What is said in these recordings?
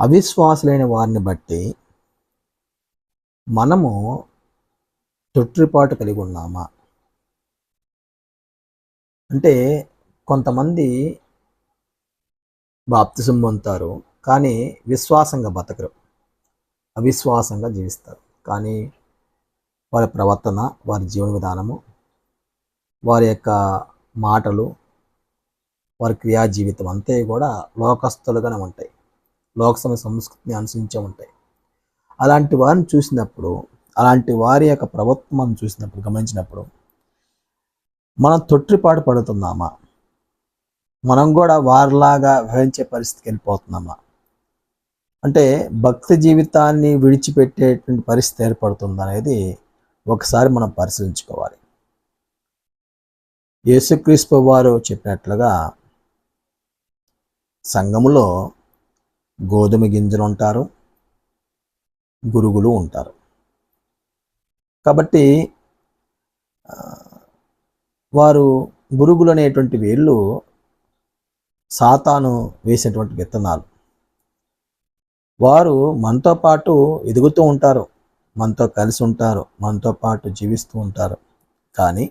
అవిశ్వాసులైన వారిని బట్టి మనము తొట్టిపాటు కలిగి ఉన్నామా? అంటే కొంతమంది బాప్తిసం పొందుతారు కానీ విశ్వాసంగా బతకరు. అవిశ్వాసంగా జీవిస్తారు. కానీ వారి ప్రవర్తన వారి జీవన విధానము వారి యొక్క మాటలు వారి క్రియా జీవితం అంతే కూడా లోకస్తులుగానే ఉంటాయి. లోకసమ సంస్కృతిని అనుసరించే ఉంటాయి. అలాంటి వారిని చూసినప్పుడు అలాంటి వారి యొక్క ప్రభుత్వం చూసినప్పుడు గమనించినప్పుడు మనం తొట్టిపాటు పడుతున్నామా? మనం కూడా వారిలాగా వ్యవహరించే పరిస్థితికి వెళ్ళిపోతున్నామా? అంటే భక్తి జీవితాన్ని విడిచిపెట్టేటువంటి పరిస్థితి ఏర్పడుతుంది అనేది ఒకసారి మనం పరిశీలించుకోవాలి. యేసుక్రీస్తు వారు చెప్పినట్లుగా సంఘములో గోధుమ గింజలు ఉంటారు గురుగులు ఉంటారు. కాబట్టి వారు గురుగులు అనేటువంటి వీళ్ళు సాతాను వేసినటువంటి విత్తనాలు. వారు మనతో పాటు ఎదుగుతూ ఉంటారు మనతో కలిసి ఉంటారు మనతో పాటు జీవిస్తూ ఉంటారు. కానీ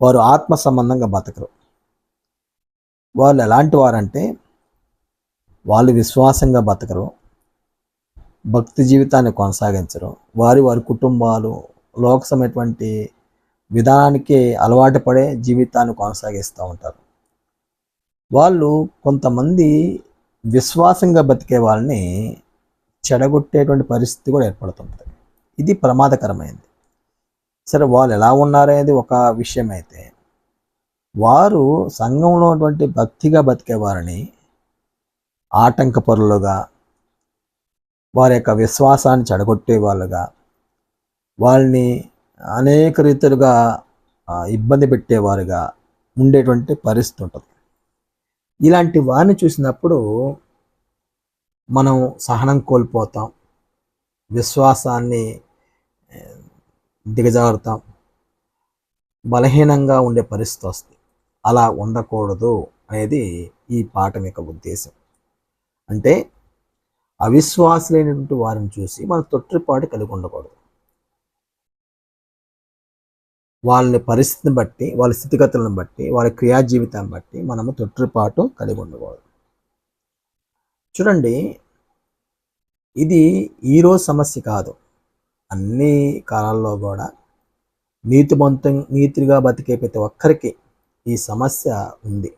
వారు ఆత్మ సంబంధంగా బతకరు. వాళ్ళు ఎలాంటి వారంటే వాళ్ళు విశ్వాసంగా బతకరు భక్తి జీవితాన్ని కొనసాగించరు. వారి వారి కుటుంబాలు లోకసమైనటువంటి విధానానికి అలవాటు పడే జీవితాన్ని కొనసాగిస్తూ ఉంటారు. వాళ్ళు కొంతమంది విశ్వాసంగా బతికే వాళ్ళని చెడగొట్టేటువంటి పరిస్థితి కూడా ఏర్పడుతుంటుంది. ఇది ప్రమాదకరమైనది సరే వాళ్ళు ఎలా ఉన్నారనేది ఒక విషయం అయితే వారు సంఘంలో ఉన్నటువంటి భక్తిగా బతికే వారిని ఆటంకపరులుగా వారి యొక్క విశ్వాసాన్ని చెడగొట్టే వాళ్ళుగా వాళ్ళని అనేక రీతులుగా ఇబ్బంది పెట్టేవారుగా ఉండేటువంటి పరిస్థితి ఉంటుంది. ఇలాంటి వారిని చూసినప్పుడు మనం సహనం కోల్పోతాం విశ్వాసాన్ని దిగజారుతాం బలహీనంగా ఉండే పరిస్థితి వస్తుంది. అలా ఉండకూడదు అనేది ఈ పాఠం యొక్క ఉద్దేశం. అంటే అవిశ్వాసులైనటువంటి వారిని చూసి మన తొట్టిపాటు కలిగి ఉండకూడదు. వాళ్ళ పరిస్థితిని బట్టి వాళ్ళ స్థితిగతులను బట్టి వాళ్ళ క్రియా జీవితాన్ని బట్టి మనము తొట్టిపాటు కలిగి ఉండకూడదు. చూడండి ఇది ఈరోజు సమస్య కాదు. అన్ని కాలాల్లో కూడా నీతిమంతం నీతిగా బతికే ప్రతి ఒక్కరికి ఈ సమస్య ఉంది.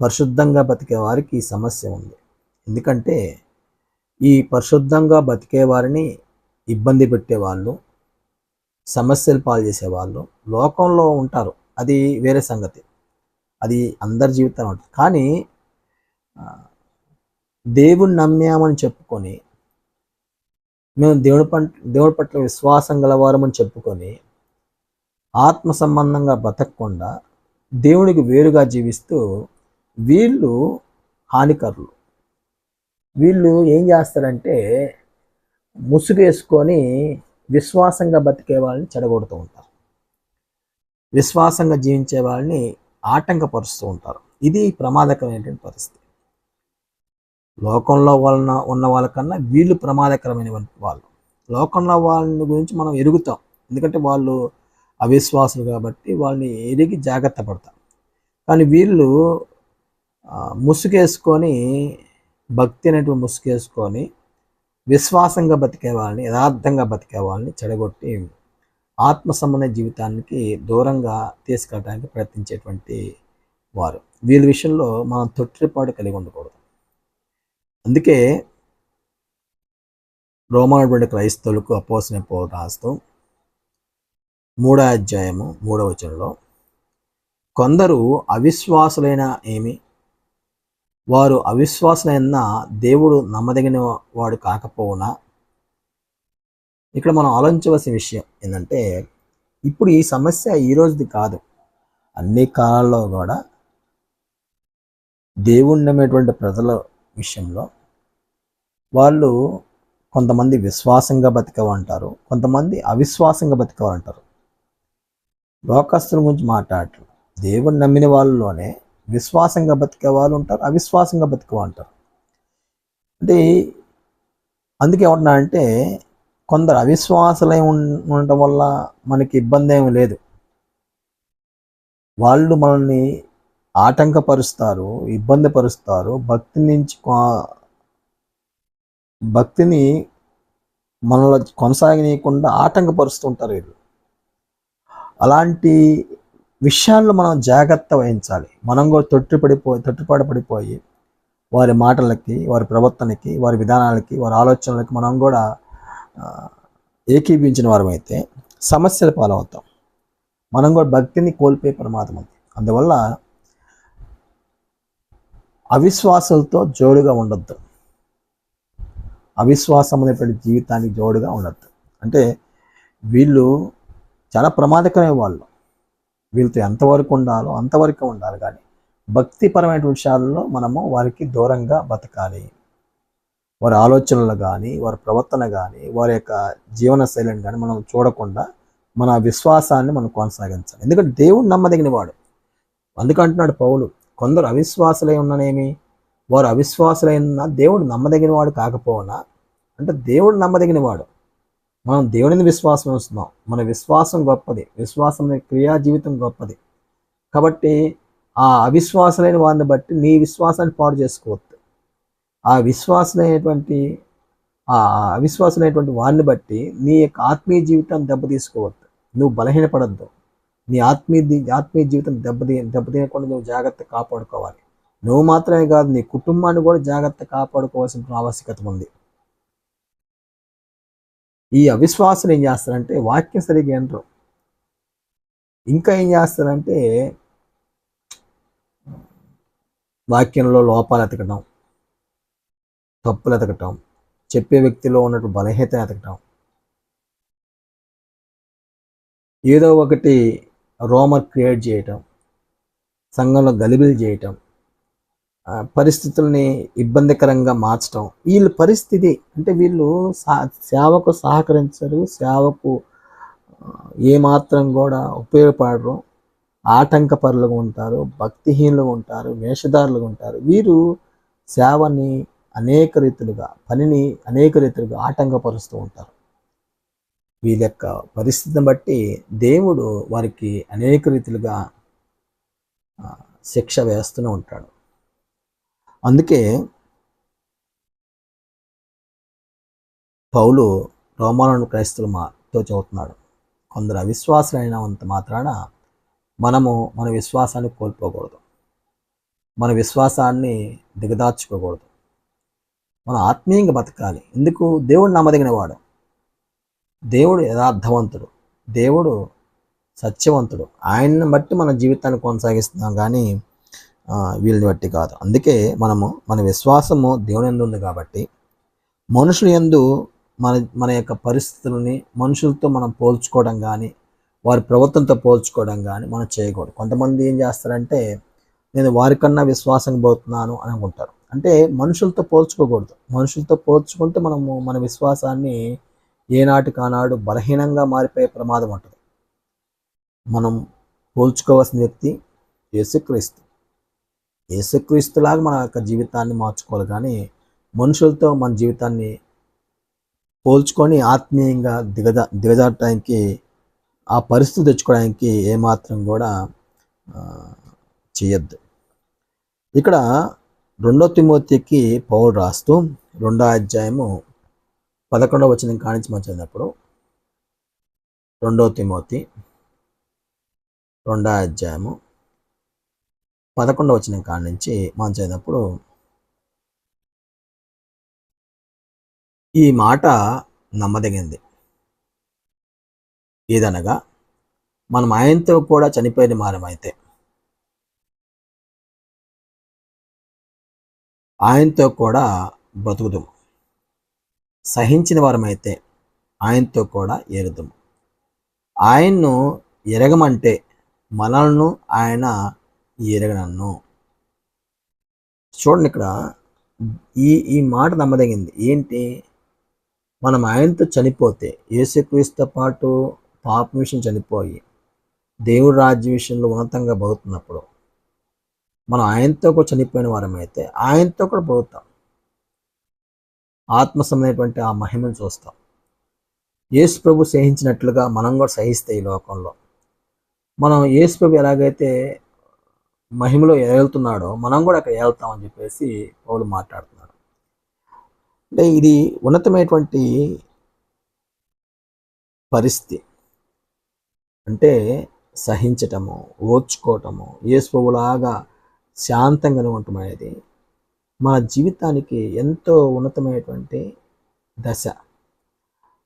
పరిశుద్ధంగా బతికే వారికి ఈ సమస్య ఉంది. ఎందుకంటే ఈ పరిశుద్ధంగా బతికే వారిని ఇబ్బంది పెట్టేవాళ్ళు సమస్యలు పాలు చేసేవాళ్ళు లోకంలో ఉంటారు. అది వేరే సంగతి. అది అందరి జీవితం ఉంటుంది. కానీ దేవుని నమ్మామని చెప్పుకొని మేము దేవుని పట్ల దేవుడి పట్ల విశ్వాసం గలవారమని చెప్పుకొని ఆత్మ సంబంధంగా బతకకుండా దేవునికి వేరుగా జీవిస్తూ వీళ్ళు హానికరులు. వీళ్ళు ఏం చేస్తారంటే ముసుగేసుకొని విశ్వాసంగా బతికే వాళ్ళని చెడగొడుతూ ఉంటారు. విశ్వాసంగా జీవించే వాళ్ళని ఆటంకపరుస్తూ ఉంటారు. ఇది ప్రమాదకరమైనటువంటి పరిస్థితి. లోకంలో వలన ఉన్న వాళ్ళకన్నా వీళ్ళు ప్రమాదకరమైన వాళ్ళు లోకంలో వాళ్ళని గురించి మనం ఎరుగుతాం. ఎందుకంటే వాళ్ళు అవిశ్వాసులు కాబట్టి వాళ్ళని ఎరిగి జాగ్రత్త పడతాం కానీ వీళ్ళు ముసుగేసుకొని భక్తి అనేటువంటి ముసుగేసుకొని విశ్వాసంగా బతికే వాళ్ళని యథార్థంగా బతికే వాళ్ళని చెడగొట్టి ఆత్మ సంబంధ జీవితానికి దూరంగా తీసుకెళ్ళడానికి ప్రయత్నించేటువంటి వారు. వీళ్ళ విషయంలో మనం తొట్టిపాటు కలిగి ఉండకూడదు. అందుకే రోమానటువంటి క్రైస్తవులకు అపోసిన పౌరు రాస్తూ మూడో అధ్యాయము మూడవ వచనంలో కొందరు అవిశ్వాసులైన ఏమి? వారు అవిశ్వాసులైన దేవుడు నమ్మదగిన వాడు కాకపోవునా? ఇక్కడ మనం ఆలోచించవలసిన విషయం ఏంటంటే ఇప్పుడు ఈ సమస్య ఈ రోజుది కాదు. అన్ని కాలాల్లో కూడా దేవుణ్ణి నమ్మేటువంటి ప్రజల విషయంలో వాళ్ళు కొంతమంది విశ్వాసంగా బతికవంటారు కొంతమంది అవిశ్వాసంగా బతికవంటారు లోకస్తుల గురించి మాట్లాడటం దేవుణ్ణి నమ్మిన వాళ్ళలోనే విశ్వాసంగా బతికే వాళ్ళు ఉంటారు అవిశ్వాసంగా బతికే వాళ్ళు ఉంటారు అంటే అందుకే ఏమంటున్నా అంటే కొందరు అవిశ్వాసులై ఉండటం వల్ల మనకి ఇబ్బంది ఏమి లేదు. వాళ్ళు మనల్ని ఆటంకపరుస్తారు ఇబ్బంది పరుస్తారు భక్తి నుంచి భక్తిని మనలో కొనసాగనీయకుండా ఆటంకపరుస్తుంటారు వీళ్ళు. అలాంటి విషయాల్లో మనం జాగ్రత్త వహించాలి. మనం కూడా తొట్టిపడిపోయి తొట్టుపాటు పడిపోయి వారి మాటలకి వారి ప్రవర్తనకి వారి విధానాలకి వారి ఆలోచనలకి మనం కూడా ఏకీభించిన వారమైతే సమస్యల పాలవుతాం. మనం కూడా భక్తిని కోల్పోయే ప్రమాదం ఉంది అందువల్ల అవిశ్వాసాలతో జోడుగా ఉండొద్దు. అవిశ్వాసం అనేటువంటి జీవితానికి జోడుగా ఉండొద్దు. అంటే వీళ్ళు చాలా ప్రమాదకరమైన వాళ్ళు. వీళ్ళతో ఎంతవరకు ఉండాలో అంతవరకు ఉండాలి కానీ భక్తిపరమైన విషయాల్లో మనము వారికి దూరంగా బతకాలి. వారి ఆలోచనలు కానీ వారి ప్రవర్తన కానీ వారి యొక్క జీవన శైలిని కానీ మనం చూడకుండా మన విశ్వాసాన్ని మనం కొనసాగించాలి. ఎందుకంటే దేవుడు నమ్మదగిన వాడు. అందుకంటున్నాడు పౌలు కొందరు అవిశ్వాసులై ఉన్ననేమి? వారు అవిశ్వాసులైన దేవుడు నమ్మదగిన వాడు కాకపోవునా? అంటే దేవుడు నమ్మదగిన వాడు మనం దేవుడిని విశ్వాసం ఉంచుతున్నాం. మన విశ్వాసం గొప్పది. విశ్వాసం అనే క్రియా జీవితం గొప్పది. కాబట్టి ఆ అవిశ్వాసమైన వారిని బట్టి నీ విశ్వాసాన్ని పాడు చేసుకోవద్దు. ఆ విశ్వాసమైనటువంటి ఆ అవిశ్వాసమైనటువంటి వారిని బట్టి నీ యొక్క ఆత్మీయ జీవితాన్ని దెబ్బతీసుకోవద్దు. నువ్వు బలహీనపడద్దు. నీ ఆత్మీయ ఆత్మీయ జీవితం దెబ్బతీ దెబ్బతీయకుండా నువ్వు జాగ్రత్త కాపాడుకోవాలి. నువ్వు మాత్రమే కాదు నీ కుటుంబాన్ని కూడా జాగ్రత్త కాపాడుకోవాల్సిన ఆవశ్యకత ఉంది. ఈ అవిశ్వాసులు ఏం చేస్తారంటే వాక్యం సరిగ్గా వినరు. ఇంకా ఏం చేస్తారంటే వాక్యంలో లోపాలు ఎతకటం తప్పులు ఎతకటం చెప్పే వ్యక్తిలో ఉన్నట్టు బలహీనత ఎతకటం. ఏదో ఒకటి రోమర్ క్రియేట్ చేయటం సంఘంలో గలిబిలి చేయటం పరిస్థితుల్ని ఇబ్బందికరంగా మార్చటం. వీళ్ళ పరిస్థితి అంటే వీళ్ళు సేవకు సహకరించరు సేవకు ఏమాత్రం కూడా ఉపయోగపడరు. ఆటంకపరులుగా ఉంటారు భక్తిహీనులుగా ఉంటారు వేషధారులుగా ఉంటారు. వీరు సేవని అనేక రీతులుగా పనిని అనేక రీతులుగా ఆటంకపరుస్తూ ఉంటారు. వీరి యొక్క పరిస్థితిని బట్టి దేవుడు వారికి అనేక రీతులుగా శిక్ష వేస్తూనే ఉంటాడు. అందుకే పౌలు రోమాలను మాతో చదువుతున్నాడు కొందరు అవిశ్వాసులైనంత మాత్రాన మనము మన విశ్వాసాన్ని కోల్పోకూడదు. మన విశ్వాసాన్ని దిగదార్చుకోకూడదు. మన ఆత్మీయంగా బతకాలి. ఎందుకు? దేవుడు నమ్మదగినవాడు. దేవుడు యథార్థవంతుడు. దేవుడు సత్యవంతుడు. ఆయన్ని బట్టి మన జీవితాన్ని కొనసాగిస్తున్నాం. కానీ వీళ్ళని బట్టి కాదు. అందుకే మనము మన విశ్వాసము దేవుని ఎందు ఉంది కాబట్టి మనుషుల యందు మన మన యొక్క పరిస్థితులని మనుషులతో మనం పోల్చుకోవడం కానీ వారి ప్రవర్తనతో పోల్చుకోవడం కానీ మనం చేయకూడదు. కొంతమంది ఏం చేస్తారంటే నేను వారికన్నా విశ్వాసం పోతున్నాను అని అనుకుంటారు. అంటే మనుషులతో పోల్చుకోకూడదు. మనుషులతో పోల్చుకుంటే మనము మన విశ్వాసాన్ని ఏనాటి కానాడు బలహీనంగా మారిపోయే ప్రమాదం ఉంటుంది. మనం పోల్చుకోవాల్సిన వ్యక్తి యేసుక్రీస్తు. ఏసుక్రీస్తులాగా మన యొక్క జీవితాన్ని మార్చుకోవాలి. కానీ మనుషులతో మన జీవితాన్ని పోల్చుకొని ఆత్మీయంగా దిగజా దిగజారటానికి ఆ పరిస్థితి తెచ్చుకోవడానికి ఏమాత్రం కూడా చేయొద్దు. ఇక్కడ రెండో తిమోతికి పౌరు రాస్తూ రెండో అధ్యాయము పదకొండవ వచనం కానించి మనం చదివినప్పుడు రెండో తిమోతి రెండో అధ్యాయము పదకొండవ వచ్చిన కాడి నుంచి మనం చదివినప్పుడు ఈ మాట నమ్మదగింది ఏదనగా మనం ఆయనతో కూడా చనిపోయిన మారమైతే ఆయనతో కూడా బ్రతుకుదుము. సహించిన వారమైతే ఆయనతో కూడా ఏరుదుము. ఆయన్ను ఎరగమంటే మనల్ని ఆయన ఎరగనన్ను. చూడండి ఇక్కడ ఈ ఈ మాట నమ్మదగింది. ఏంటి? మనం ఆయనతో చనిపోతే యేసుక్రీస్తుతో పాటు పాపం విషయం చనిపోయి దేవుడు రాజ్య విషయంలో ఉన్నతంగా బతుకుతున్నప్పుడు మనం ఆయనతో కూడా చనిపోయిన వారమైతే ఆయనతో కూడా బతుకుతాం. ఆత్మ ఆ మహిమను చూస్తాం. యేసు ప్రభు సహించినట్లుగా మనం కూడా సహిస్తే ఈ లోకంలో. మనం యేసు ప్రభు ఎలాగైతే మహిమలో వెళ్తున్నాడో మనం కూడా అక్కడ వెళ్తామని చెప్పేసి పౌలు మాట్లాడుతున్నాడు అంటే ఇది ఉన్నతమైనటువంటి పరిస్థితి. అంటే సహించటము ఓర్చుకోవటము ఏసులాగా శాంతంగా ఉండటం అనేది మన జీవితానికి ఎంతో ఉన్నతమైనటువంటి దశ.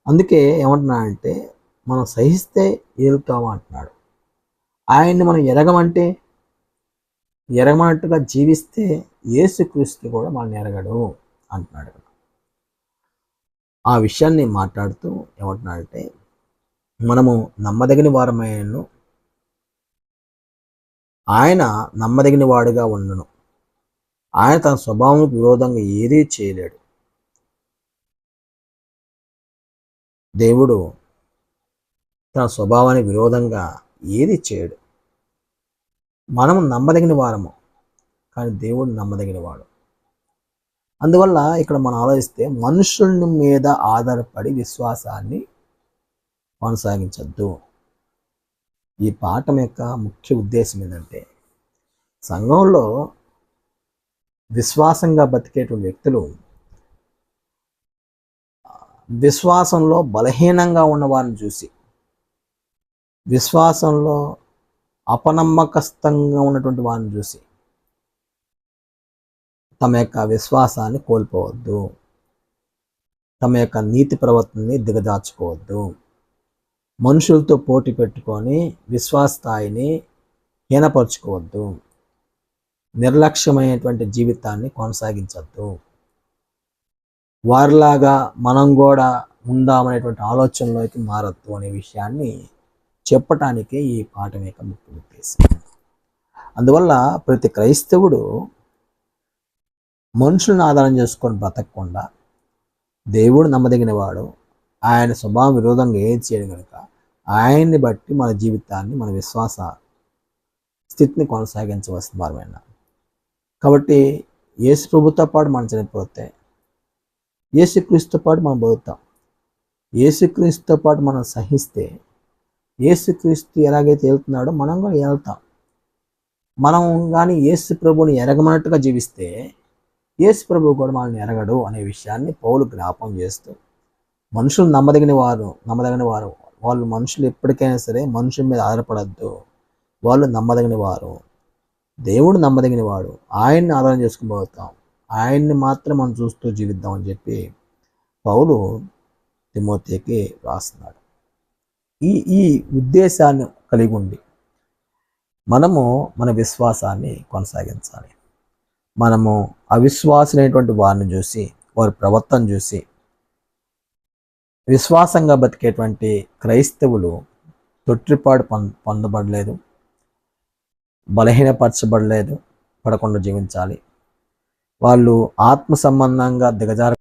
అందుకే ఏమంటున్నా అంటే మనం సహిస్తే ఏలుతాము అంటున్నాడు. ఆయన్ని మనం ఎరగమంటే ఎరగమన్నట్టుగా జీవిస్తే యేసుక్రీస్తు కూడా మనల్ని ఎరగడు అంటున్నాడు ఆ విషయాన్ని మాట్లాడుతూ ఏమంటున్నాడంటే మనము నమ్మదగిన వారమైనను ఆయన నమ్మదగిన వాడుగా ఉండను. ఆయన తన స్వభావం విరోధంగా ఏదీ చేయలేడు. దేవుడు తన స్వభావానికి విరోధంగా ఏది చేయడు. మనము నమ్మదగిన వారము కానీ దేవుడు నమ్మదగినవాడు అందువల్ల ఇక్కడ మనం ఆలోచిస్తే మనుషుల మీద ఆధారపడి విశ్వాసాన్ని కొనసాగించద్దు. ఈ పాఠం యొక్క ముఖ్య ఉద్దేశం ఏంటంటే సంఘంలో విశ్వాసంగా బతికేటువంటి వ్యక్తులు విశ్వాసంలో బలహీనంగా ఉన్న వారిని చూసి విశ్వాసంలో అపనమ్మకస్తంగా ఉన్నటువంటి వారిని చూసి తమ యొక్క విశ్వాసాన్ని కోల్పోవద్దు. తమ యొక్క నీతి ప్రవర్తనని దిగజార్చుకోవద్దు. మనుషులతో పోటీ పెట్టుకొని విశ్వాస స్థాయిని హీనపరుచుకోవద్దు. నిర్లక్ష్యమైనటువంటి జీవితాన్ని కొనసాగించద్దు. వారిలాగా మనం కూడా ఉందామనేటువంటి ఆలోచనలోకి మారద్దు అనే విషయాన్ని చెప్పటానికే ఈ పాఠం యొక్క ముఖ్య ఉద్దేశం అందువల్ల ప్రతి క్రైస్తవుడు మనుషులను ఆధారం చేసుకొని బ్రతకకుండా దేవుడు నమ్మదగినవాడు ఆయన స్వభావం విరోధంగా ఏది చేయడం కనుక ఆయన్ని బట్టి మన జీవితాన్ని మన విశ్వాస స్థితిని కొనసాగించవలసిన వారమైన కాబట్టి యేసు ప్రభుతో పాటు మనం చనిపోతే యేసుక్రీస్తుతో పాటు మనం బతుకుతాం. యేసుక్రీస్తుతో పాటు మనం సహిస్తే ఏసుక్రీస్తు ఎలాగైతే వెళ్తున్నాడో మనం కూడా వెళ్తాం. మనం కానీ యేసు ప్రభుని ఎరగమన్నట్టుగా జీవిస్తే యేసు ప్రభు కూడా మనల్ని ఎరగడు అనే విషయాన్ని పౌలు జ్ఞాపం చేస్తూ మనుషులు నమ్మదగిన వారు నమ్మదగిన వారు. వాళ్ళు మనుషులు ఎప్పటికైనా సరే మనుషుల మీద ఆధారపడద్దు. వాళ్ళు నమ్మదగిన వారు. దేవుడు నమ్మదగిన వాడు. ఆయన్ని ఆధారం చేసుకుపోతాం ఆయన్ని మాత్రం మనం చూస్తూ జీవిద్దాం అని చెప్పి పౌలు తిమోతికి రాస్తున్నాడు. ఈ ఈ ఉద్దేశాన్ని కలిగి ఉండి మనము మన విశ్వాసాన్ని కొనసాగించాలి. మనము అవిశ్వాసులైనటువంటి వారిని చూసి వారి ప్రవర్తన చూసి విశ్వాసంగా బతికేటువంటి క్రైస్తవులు తొట్టిపాడు పొంద పొందబడలేదు బలహీనపరచబడలేదు పడకుండా జీవించాలి. వాళ్ళు ఆత్మ సంబంధంగా దిగజార